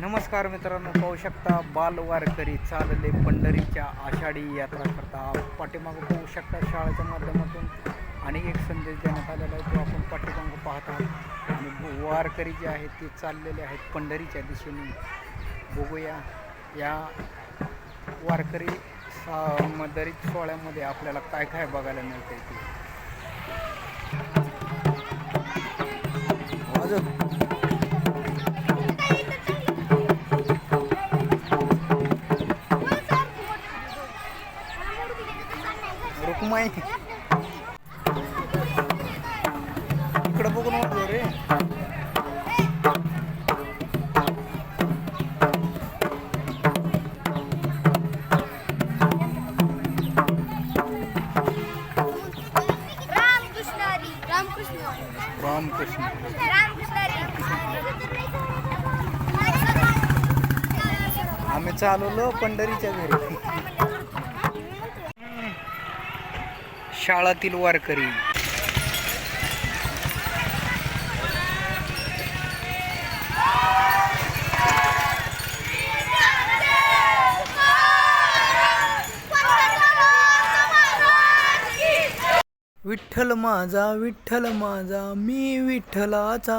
नमस्कार मित्रांनो पाहू शकता बाल वारकरी चालले पंढरीच्या आषाढी यात्रा करता. पाठीमागं पाहू शकता शाळेच्या माध्यमातून आणि एक संदेश देण्यात आलेला आहे तो आपण पाठीमागं पाहत आहोत. आणि वारकरी जे आहेत ते चाललेले आहेत पंढरीच्या दिशेने. बघूया या वारकरी सा मदरीत सोहळ्यामध्ये आपल्याला काय काय बघायला मिळतं ते. चालवलो पंढरीच्या घरी. शाळातील वारकरी. विठ्ठल माझा विठ्ठल माझा मी विठ्ठलाचा.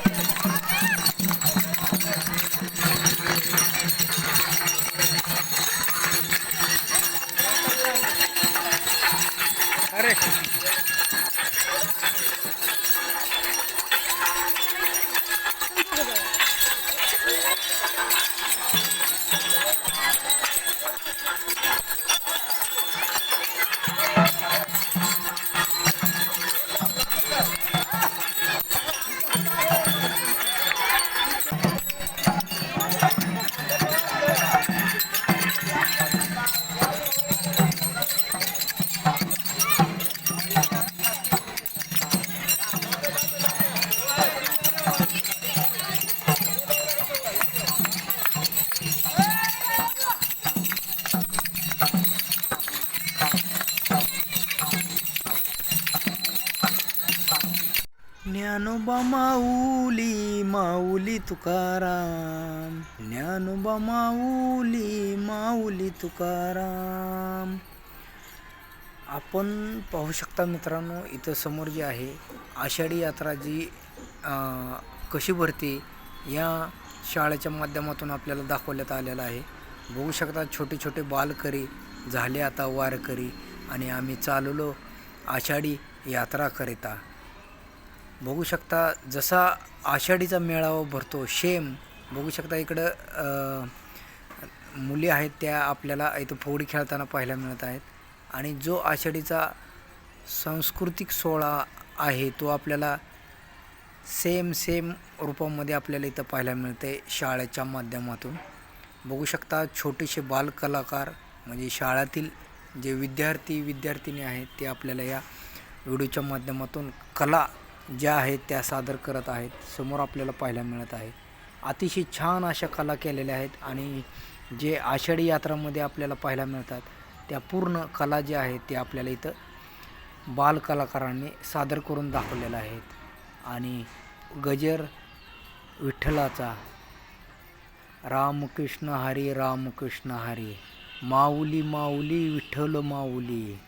ज्ञानोबा माऊली माऊली तुकाराम. ज्ञानोबा माऊली माऊली तुकाराम. आपण पाहू शकता मित्रांनो इथं समोर जी आहे आषाढी यात्रा जी कशी भरते या शाळेच्या माध्यमातून आपल्याला दाखवण्यात आलेलं आहे. बघू शकता छोटे छोटे बालकरी झाले आता वारकरी आणि आम्ही चाललो आषाढी यात्रा करिता. बघू शकता जसा आषाढीचा मेळावा भरतो शेम बघू शकता इकडं मुली आहेत त्या आपल्याला इथं फौडी खेळताना पाहायला मिळत आहेत. आणि जो आषाढीचा सांस्कृतिक सोहळा आहे तो आपल्याला सेम सेम रूपामध्ये आपल्याला इथं पाहायला मिळते शाळेच्या माध्यमातून. बघू शकता छोटेसे बालकलाकार म्हणजे शाळातील जे विद्यार्थी विद्यार्थिनी आहेत ते आपल्याला या व्हिडिओच्या माध्यमातून कला ज्या आहेत त्या सादर करत आहेत समोर आपल्याला पाहायला मिळत आहे. अतिशय छान अशा कला केलेल्या आहेत आणि जे आषाढी यात्रामध्ये आपल्याला पाहायला मिळतात त्या पूर्ण कला ज्या आहेत त्या आपल्याला इथं बालकलाकारांनी सादर करून दाखवलेल्या आहेत. आणि गजर विठ्ठलाचा रामकृष्ण हरी रामकृष्ण हरी माऊली माऊली विठ्ठल माऊली.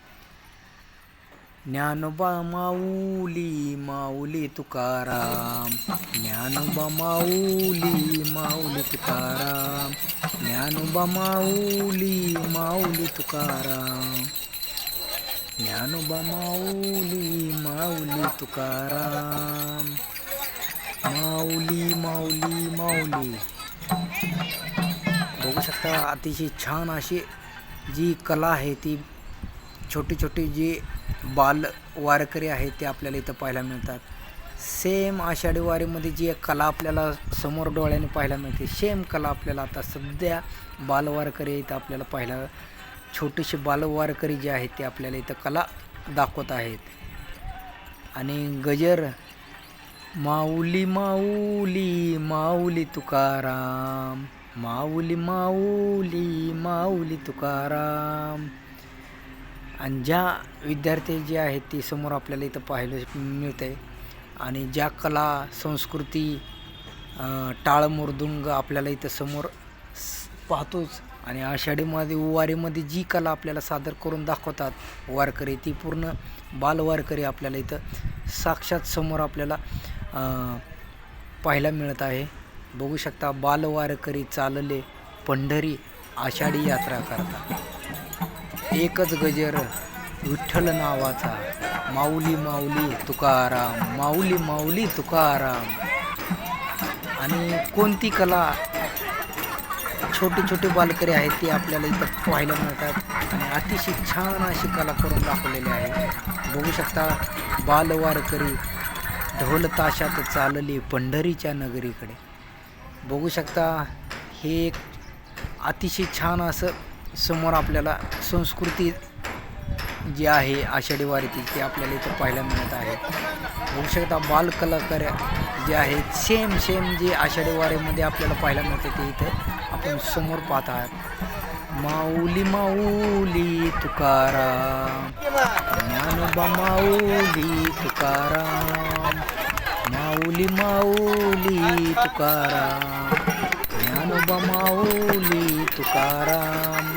ज्ञानोबा माऊली माऊली तुकाराम. ज्ञानोबा माऊली माऊली तुकाराम. ज्ञानोबा माऊली माऊली तुकाराम. ज्ञानोबा माऊली माऊली तुकाराम. माऊली माऊली माऊली. बघू शकता अतिशय छान अशी जी कला आहे ती छोटी छोटी जी बाल वारकरी आहेत ते आपल्याला इथं पाहायला मिळतात. सेम आषाढी वारीमध्ये जी एक कला आपल्याला समोर डोळ्याने पाहायला मिळते सेम कला आपल्याला आता सध्या बालवारकरी इथं आपल्याला पाहायला छोटेसे बालवारकरी जे आहेत ते आपल्याला इथं कला दाखवत आहेत. आणि गजर माऊली माऊली माऊली तुकाराम माऊली माऊली माऊली तुकाराम. आणि ज्या विद्यार्थी जे आहेत ते समोर आपल्याला इथं पाहायला मिळत आहे आणि ज्या कला संस्कृती अं, आपल्याला इथं समोर पाहतोच. आणि आषाढीमध्ये वारीमध्ये जी कला आपल्याला सादर करून दाखवतात वारकरी ती पूर्ण बालवारकरी आपल्याला इथं साक्षात समोर आपल्याला पाहायला मिळत आहे. बघू शकता बालवारकरी चालले पंढरी आषाढी यात्रा करता एकच गजर विठ्ठल नावाचा. माऊली माऊली तुकाराम माऊली माऊली तुकाराम. आणि कोणती कला छोटे छोटे बालकरी आहेत ते आपल्याला इथं पाहायला मिळतात. आणि अतिशय छान अशी कला करून दाखवलेली आहे. बघू शकता बालवारकरी ढोल ताशात चालली पंढरीच्या नगरीकडे. बघू शकता हे एक अतिशय छान असं समोर आपल्याला संस्कृती जी आहे आषाढी वारीची ती आपल्याला इथं पाहायला मिळत आहे. होऊ शकता बालकलाकार जे आहेत सेम सेम जे आषाढी वारीमध्ये आपल्याला पाहायला मिळते ते इथं आपण समोर पाहत आहात. माऊली माऊली तुकाराम. ज्ञानोबा माऊली तुकाराम. माऊली माऊली तुकाराम. ज्ञानोबा माऊली तुकाराम